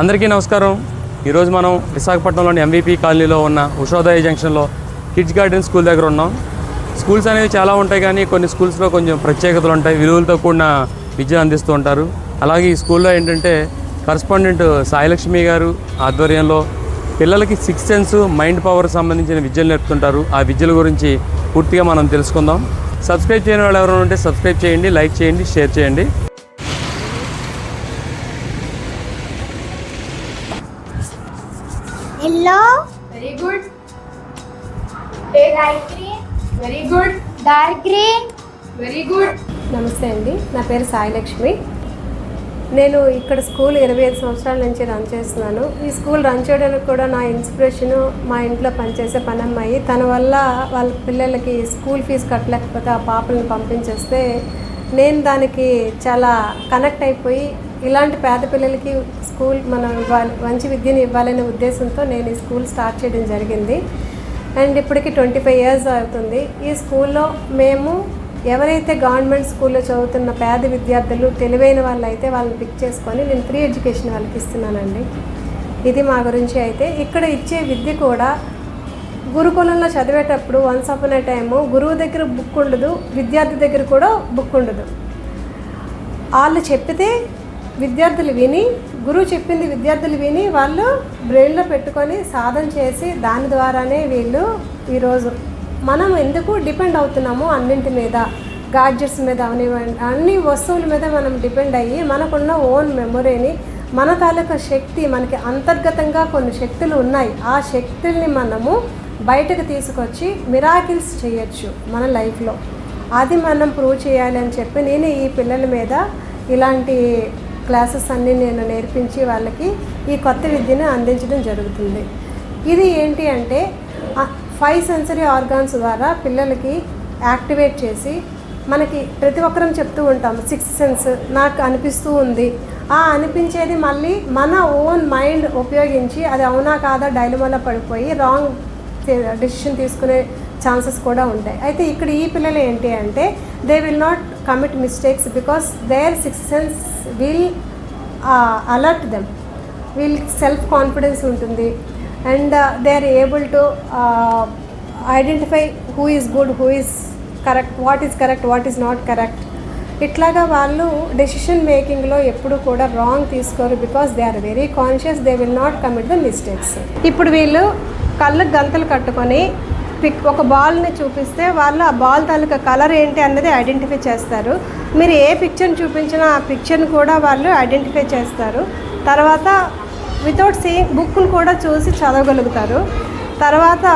అందరికీ నమస్కారం. ఈరోజు మనం విశాఖపట్నంలోని ఎంవీపీ కాలనీలో ఉన్న ఉషోదయ జంక్షన్లో కిడ్స్ గార్డెన్ స్కూల్ దగ్గర ఉన్నాం. స్కూల్స్ అనేవి చాలా ఉంటాయి కానీ కొన్ని స్కూల్స్లో కొంచెం ప్రత్యేకతలు ఉంటాయి. విలువలతో కూడిన విద్య అందిస్తూ ఉంటారు. అలాగే ఈ స్కూల్లో ఏంటంటే కరస్పాండెంట్ సాయిలక్ష్మి గారు ఆధ్వర్యంలో పిల్లలకి సిక్స్ సెన్స్ మైండ్ పవర్ సంబంధించిన విద్యలు నేర్పుతుంటారు. ఆ విద్యల గురించి పూర్తిగా మనం తెలుసుకుందాం. సబ్స్క్రైబ్ చేయని వాళ్ళు ఎవరైనా ఉంటే సబ్స్క్రైబ్ చేయండి లైక్ చేయండి షేర్ చేయండి. Yellow, Very good. Take light green, very good. dark green, Very good. నమస్తే అండి. నా పేరు సాయిలక్ష్మి. నేను ఇక్కడ స్కూల్ ఇరవై ఐదు సంవత్సరాల నుంచి రన్ చేస్తున్నాను. ఈ స్కూల్ రన్ చేయడానికి కూడా నా ఇన్స్పిరేషన్ మా ఇంట్లో పనిచేసే పనమ్మాయి. తన వల్ల వాళ్ళ పిల్లలకి స్కూల్ ఫీజు కట్టలేకపోతే ఆ పాపలను పంపించేస్తే నేను దానికి చాలా కనెక్ట్ అయిపోయి ఇలాంటి పేద పిల్లలకి స్కూల్ మనం ఇవ్వాలి మంచి విద్యను ఇవ్వాలనే ఉద్దేశంతో నేను ఈ స్కూల్ స్టార్ట్ చేయడం జరిగింది. అండ్ ఇప్పటికి ట్వంటీ ఫైవ్ ఇయర్స్ అవుతుంది. ఈ స్కూల్లో మేము ఎవరైతే గవర్నమెంట్ స్కూల్లో చదువుతున్న పేద విద్యార్థులు తెలివైన వాళ్ళు అయితే వాళ్ళని పిక్ చేసుకొని నేను ఫ్రీ ఎడ్యుకేషన్ వాళ్ళకి ఇస్తున్నానండి. ఇది మా గురించి అయితే ఇక్కడ ఇచ్చే విద్య కూడా గురుకులంలో చదివేటప్పుడు వన్స్ అప్ అనే టైము గురువు దగ్గర బుక్ ఉండదు విద్యార్థి దగ్గర కూడా బుక్ ఉండదు. వాళ్ళు చెప్పితే విద్యార్థులు విని గురువు చెప్పింది విద్యార్థులు విని వాళ్ళు బ్రెయిన్లో పెట్టుకొని సాధన చేసి దాని ద్వారానే వీళ్ళు ఈరోజు మనం ఎందుకు డిపెండ్ అవుతున్నాము అన్నింటి మీద గాడ్జెట్స్ మీద అవనివ్వండి అన్ని వస్తువుల మీద మనం డిపెండ్ అయ్యి మనకున్న ఓన్ మెమొరీని మన తాలూకా శక్తి మనకి అంతర్గతంగా కొన్ని శక్తులు ఉన్నాయి. ఆ శక్తుల్ని మనము బయటకు తీసుకొచ్చి మిరాకిల్స్ చేయొచ్చు మన లైఫ్లో. అది మనం ప్రూవ్ చేయాలి అని చెప్పి నేను ఈ పిల్లల మీద ఇలాంటి క్లాసెస్ అన్నీ నేను నేర్పించి వాళ్ళకి ఈ కొత్త విద్యను అందించడం జరుగుతుంది. ఇది ఏంటి అంటే ఫైవ్ సెన్సరీ ఆర్గాన్స్ ద్వారా పిల్లలకి యాక్టివేట్ చేసి మనకి ప్రతి ఒక్కరం చెప్తూ ఉంటాం సిక్స్త్ సెన్స్ నాకు అనిపిస్తూ ఉంది. ఆ అనిపించేది మళ్ళీ మన ఓన్ మైండ్ ఉపయోగించి అది అవునా కాదా డైలమాలో పడిపోయి రాంగ్ డెసిషన్ తీసుకునే ఛాన్సెస్ కూడా ఉంటాయి. అయితే ఇక్కడ ఈ పిల్లలు ఏంటి అంటే they will not commit mistakes because their six sense will alert them వీళ్ళకి సెల్ఫ్ కాన్ఫిడెన్స్ ఉంటుంది and they are able to identify who is good who is correct what is correct what is not correct ఇట్లాగా వాళ్ళు decision మేకింగ్లో ఎప్పుడు కూడా wrong తీసుకోరు because they are very conscious they will not commit the mistakes ఇప్పుడు వీళ్ళు కళ్ళకు గంతలు కట్టుకొని పిక్ ఒక బాల్ని చూపిస్తే వాళ్ళు ఆ బాల్ తాలూకా కలర్ ఏంటి అన్నది ఐడెంటిఫై చేస్తారు. మీరు ఏ పిక్చర్ని చూపించినా ఆ పిక్చర్ని కూడా వాళ్ళు ఐడెంటిఫై చేస్తారు. తర్వాత వితౌట్ సీయింగ్ బుక్ను కూడా చూసి చదవగలుగుతారు. తర్వాత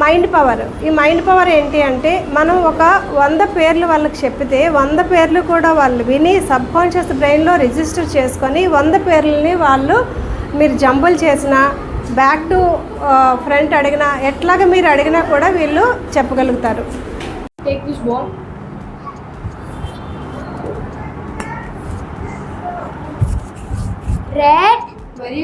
మైండ్ పవర్ ఈ మైండ్ పవర్ ఏంటి అంటే మనం ఒక వంద పేర్లు వాళ్ళకి చెప్పితే వంద పేర్లు కూడా వాళ్ళు విని సబ్ కాన్షియస్ బ్రెయిన్లో రిజిస్టర్ చేసుకొని వంద పేర్లని వాళ్ళు మీరు జంబుల్ చేసిన బ్యాక్ టు ఫ్రంట్ అడిగినా ఎట్లాగ మీరు అడిగినా కూడా వీళ్ళు చెప్పగలుగుతారు. Take this ball. red, Very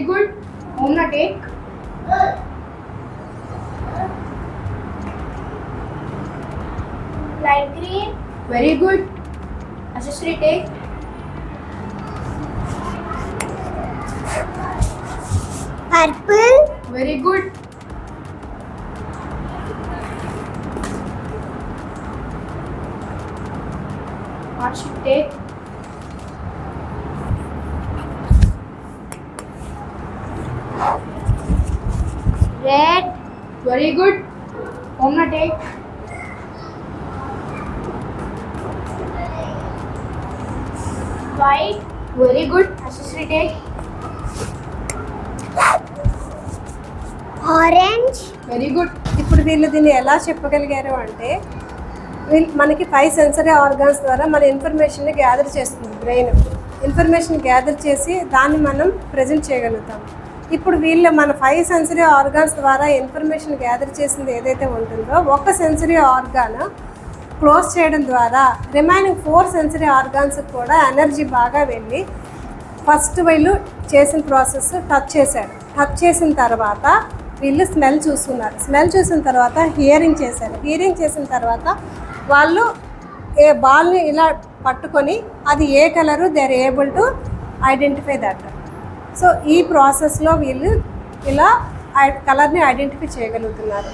light green, Very good. Accessory take. purple, Very good. What should take? Very good. Accessory take. orange, Very good. ఇప్పుడు వీళ్ళు దీన్ని ఎలా చెప్పగలిగారు అంటే వీళ్ళు మనకి ఫైవ్ సెన్సరీ ఆర్గాన్స్ ద్వారా మన ఇన్ఫర్మేషన్ని గ్యాదర్ చేస్తుంది బ్రెయిన్ ఇన్ఫర్మేషన్ గ్యాదర్ చేసి దాన్ని మనం ప్రజెంట్ చేయగలుగుతాం ఇప్పుడు వీళ్ళు మన ఫైవ్ సెన్సరీ ఆర్గాన్స్ ద్వారా ఇన్ఫర్మేషన్ గ్యాదర్ చేసింది ఏదైతే ఉంటుందో ఒక సెన్సరీ ఆర్గాన్ క్లోజ్ చేయడం ద్వారా రిమైనింగ్ ఫోర్ సెన్సరీ ఆర్గాన్స్ కూడా ఎనర్జీ బాగా వెళ్ళి ఫస్ట్ వీళ్ళు చేసిన ప్రాసెస్ టచ్ చేశారు. టచ్ చేసిన తర్వాత వీళ్ళు స్మెల్ చూసుకున్నారు స్మెల్ చూసిన తర్వాత హియరింగ్ చేశారు. హియరింగ్ చేసిన తర్వాత వాళ్ళు ఏ బాల్ని ఇలా పట్టుకొని అది ఏ colour they are able to identify that. So ఈ ప్రాసెస్లో వీళ్ళు ఇలా కలర్ని ఐడెంటిఫై చేయగలుగుతున్నారు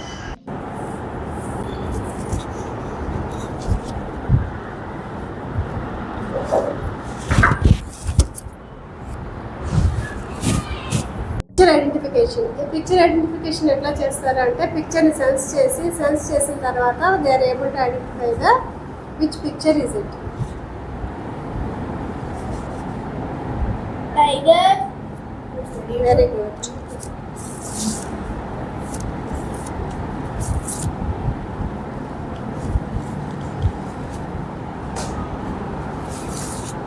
పిక్చర్ ఐడెంటిఫికేషన్ ఈ పిక్చర్ ఐడెంటిఫికేషన్ ఎట్లా చేస్తారు అంటే పిక్చర్ని సెన్స్ చేసి సెన్స్ చేసిన తర్వాత they are able to identify the which picture is it tiger very good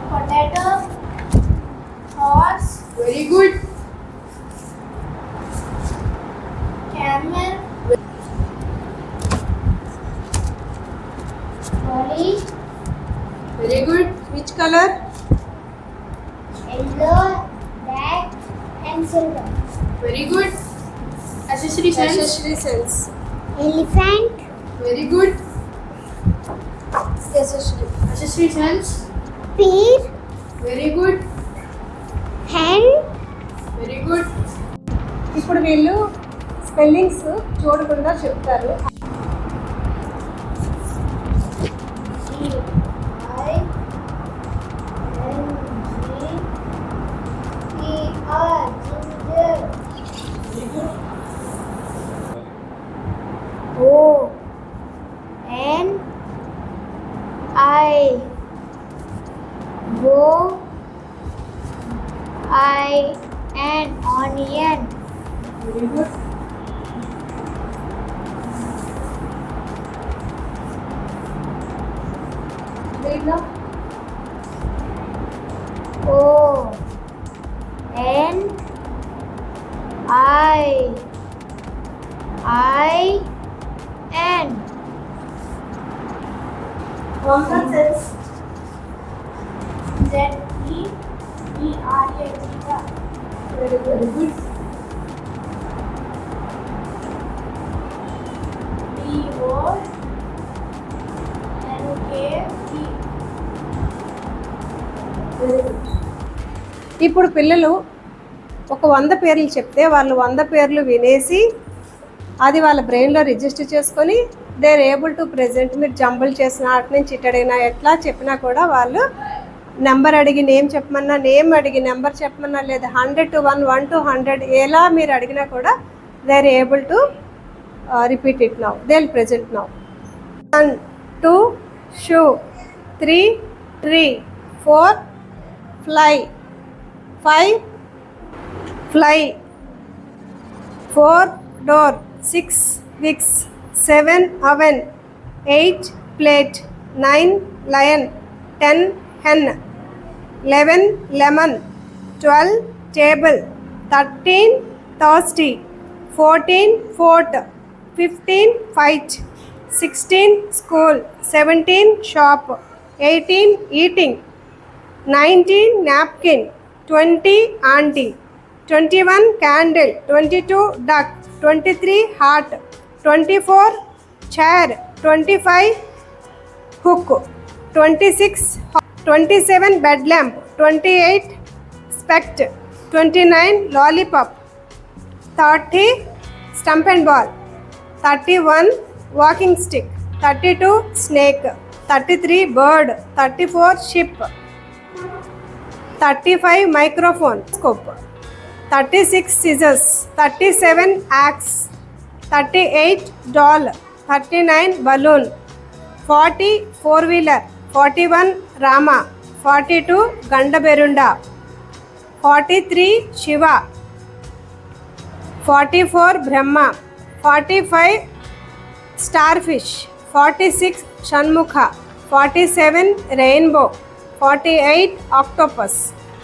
Potato. Horse. Very good. Camel. Lorry. Very good. Which colour Yellow. Black. And silver. Very good. Accessory sense Elephant. Very good. Yashasvi Accessory sense. Pear. Very good. Hen. Very good. ఇప్పుడు వీళ్ళు spellings చూడకుండా చెప్తారు O N I O I N onion. O N I I Z E E R A O N K E ఇప్పుడు పిల్లలు ఒక వంద పేర్లు చెప్తే వాళ్ళు వంద పేర్లు వినేసి అది వాళ్ళ బ్రెయిన్లో రిజిస్టర్ చేసుకొని they are able to present మీరు జంబుల్ చేసిన అటు నుంచి ఇటడిగినా ఎట్లా చెప్పినా కూడా వాళ్ళు నెంబర్ అడిగి నేమ్ చెప్పమన్నా నేమ్ అడిగి నెంబర్ చెప్పమన్నా లేదా hundred two one one two hundred ఎలా మీరు అడిగినా కూడా they are able to repeat it now they will present now. One two shoe three tree four fly five fly four door. Six Vicks seven oven eight plate nine lion ten hen eleven lemon twelve table thirteen thirsty fourteen fort fifteen fight sixteen school seventeen shop eighteen eating nineteen napkin twenty aunty twenty one candle twenty two duck twenty three heart twenty four chair twenty five hook twenty six twenty seven bed lamp twenty eight specs twenty nine lollipop thirty stump and ball thirty one walking stick thirty two snake thirty three bird thirty four ship thirty five microphone scope. Thirty six scissors thirty seven axe thirty eight doll thirty nine balloon forty four wheeler forty one Rama forty two Gandaberunda forty three Shiva forty four Brahma forty five starfish forty six Shanmukha forty seven rainbow forty eight octopus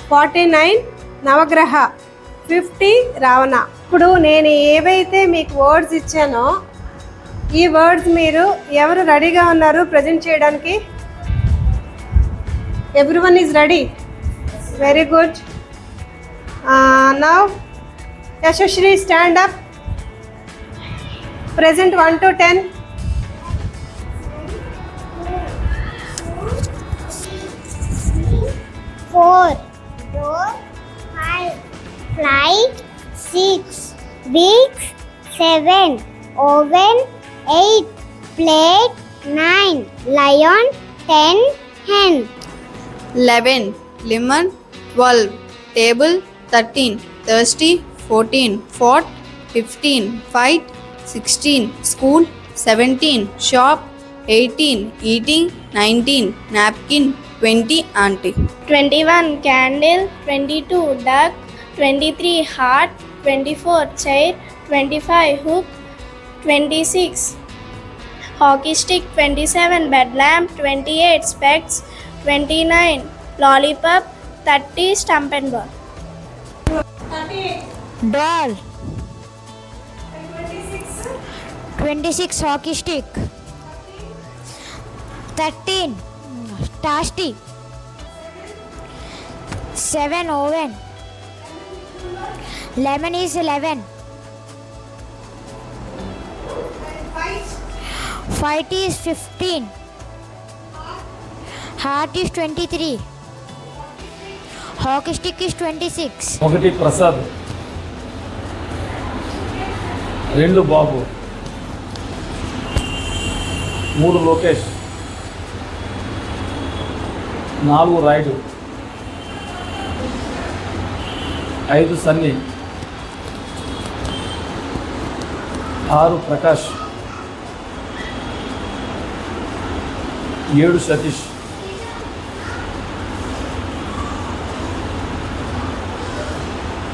forty nine Navagraha fifty Ravana. ఇప్పుడు నేను ఏవైతే మీకు words ఇచ్చానో ఈ words మీరు ఎవరు రెడీగా ఉన్నారు present చేయడానికి? Everyone is ready very good now Yashasri stand up present 1 to 10 four, door, five, flight, six, weeks, seven, oven, eight, plate, nine, lion, ten, hen. 11. Lemon. 12. Table. 13. Thirsty. 14. Fought. 15. Fight. 16. School. 17. Shop. 18. Eating. 19. Napkin. 20. Auntie. 21 candle, 22 duck, 23 heart, 24 chair, 25 hook, 26 hockey stick, 27 bed lamp, 28 specs, 29 lollipop, 30 stump and ball. doll 26 hockey stick 13 tasty 7 oven lemon is 11 fight is 15 heart is 23 hockey stick is 26 ఒకటి ప్రసాద్ రెండు బాబు మూడు లోకేష్ నాలుగు రాయుడు ఐదు సన్నీ. ఆరు ప్రకాష్. ఏడు సతీష్.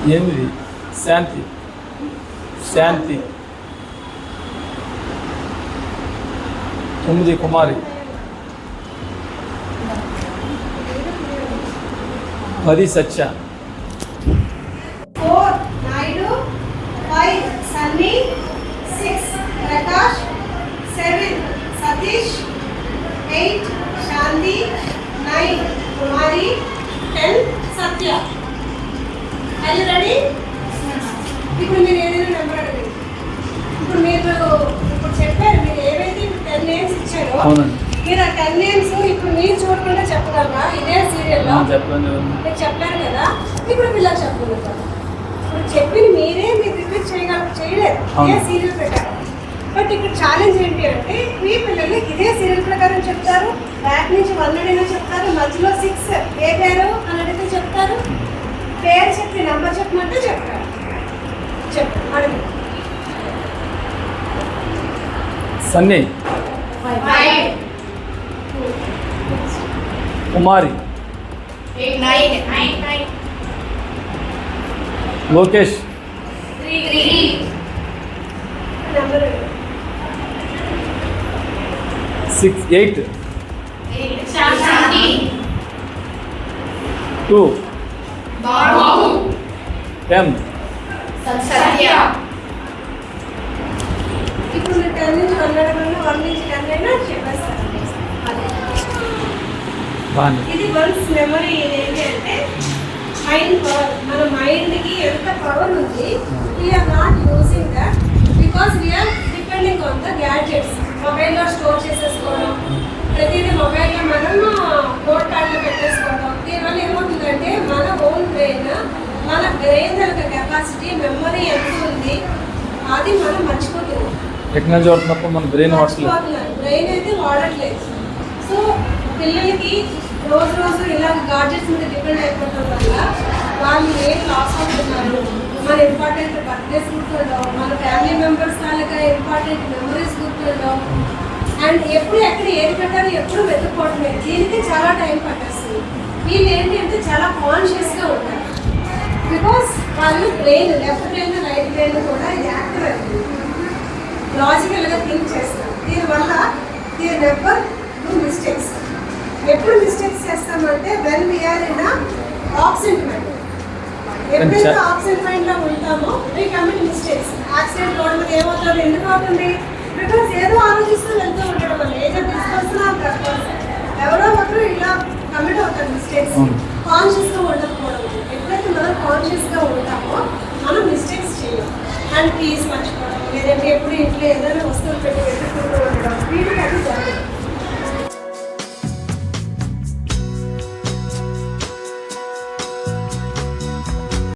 ఎనిమిది శాంతి. శాంతి. తొమ్మిది కుమారి. పది Satya four Naidu five Sunny six Prakash seven Satish eight Shanti nine Kumari ten Satya. అది రెడీ? ఇప్పుడు మీరు ఏదైనా నెంబర్ అడగండి. ఇప్పుడు మీరు ఇప్పుడు చెప్పారు మీరు ఏవైతే టెన్ నేమ్స్ ఇచ్చారో మీరు ఆ టెన్ నేమ్స్ ఇప్పుడు మీరు చూడకుండా చెప్పగలరా? ఇదే సీరియల్లో మీరు చెప్పారు కదా. ఇప్పుడు పిల్లలు చెప్పుకుంటారు ఇప్పుడు చెప్పింది మీరే మీరు రిపీట్ చేయగలరు చేయలేరు. ఇదే. సీరియల్ ప్రకారం. బట్ ఇక్కడ ఛాలెంజ్ ఏంటి అంటే మీ పిల్లలు ఇదే సీరియల్ ప్రకారం చెప్తారు బ్యాక్ నుంచి వన్ అడిగినా చెప్తారు మధ్యలో సిక్స్ ఏ పేరు అని అడిగితే చెప్తారు పేరు చెప్పి నెంబర్ చెప్పమంటే చెప్తారు. చెప్పు అడుగు. సన్నీ. కుమారి. లోకేష్ నెంబర్ అడుగు. సిక్స్ ఎయిట్ టూ టెన్ ఇప్పుడు మీరు టెన్ నుంచి వన్ అడగండి వన్ నుంచి టెన్ అయినా చెప్పేస్తారు అదే బాగా ఇది వన్స్ మెమరీ ఏంటి అంటే మైండ్ పవర్ మన మైండ్కి ఎంత పవర్ ఉంది we are not using that because we are depending on the gadgets మొబైల్లో స్టోర్ చేసేసుకోవడం ప్రతిదీ మొబైల్లో మనం నోట్ ప్యాడ్లో పెట్టేసుకోవడం దీనివల్ల ఏమవుతుందంటే మన ఓన్ బ్రెయిన్ మన బ్రెయిన్ యొక్క కెపాసిటీ మెమరీ ఎంత ఉంది అది మనం మర్చిపోతున్నాం. టెక్నాలజీ వాడుతున్నప్పుడు మన బ్రెయిన్ బ్రెయిన్ అయితే వాడట్లేదు. సో పిల్లలకి రోజు రోజు ఇలా గాడ్జెట్స్ మీద డిపెండ్ అయిపోవడం వల్ల వాళ్ళు ఏం లాస్ అవుతున్నారు? మన ఇంపార్టెంట్ బర్త్డేస్ గుర్తుండవు మన ఫ్యామిలీ మెంబర్స్ తాలూకా ఇంపార్టెంట్ గుర్తుండవు అండ్ ఎప్పుడు ఎక్కడ ఏది పెట్టాలో ఎప్పుడు వెతుక్కోవడమే. దీనికి చాలా టైం పట్టేస్తుంది. వీళ్ళు ఏంటి అంటే చాలా కాన్షియస్గా ఉంటారు. బికాస్ వాళ్ళు brain left brain right brain కూడా యాక్టివ్ అవుతుంది లాజికల్గా థింక్ చేస్తాం దీనివల్ల దీని నెవర్ డూ మిస్టేక్స్ ఎప్పుడు మిస్టేక్స్ చేస్తామంటే when we are in absent mind ఎప్పుడైతే ఆబ్సెంట్ మైండ్లో ఉంటామో వీ కమిట్ మిస్టేక్స్ యాక్సిడెంట్ అవడం వల్ల ఏమవుతుంది? ఎందుకు అవుతుంది? బికాస్ ఏదో ఆలోచిస్తూ వెళ్తూ ఉంటాడు మనం ఏదో తీసుకొస్తున్నాం ఎవరో ఒకరు ఇలా కమిట్ అవుతారు మిస్టేక్స్ కాన్షియస్గా ఉండకపోవడం. ఎప్పుడైతే మనం కాన్షియస్గా ఉంటామో మనం మిస్టేక్స్ చేయం అండ్ ప్లీజ్ మర్చిపోవడం. లేదంటే ఎప్పుడు ఇంట్లో ఏదైనా వస్తువులు పెట్టి పెట్టుకుంటూ ఉండడం. వీటికి అది జరగదు.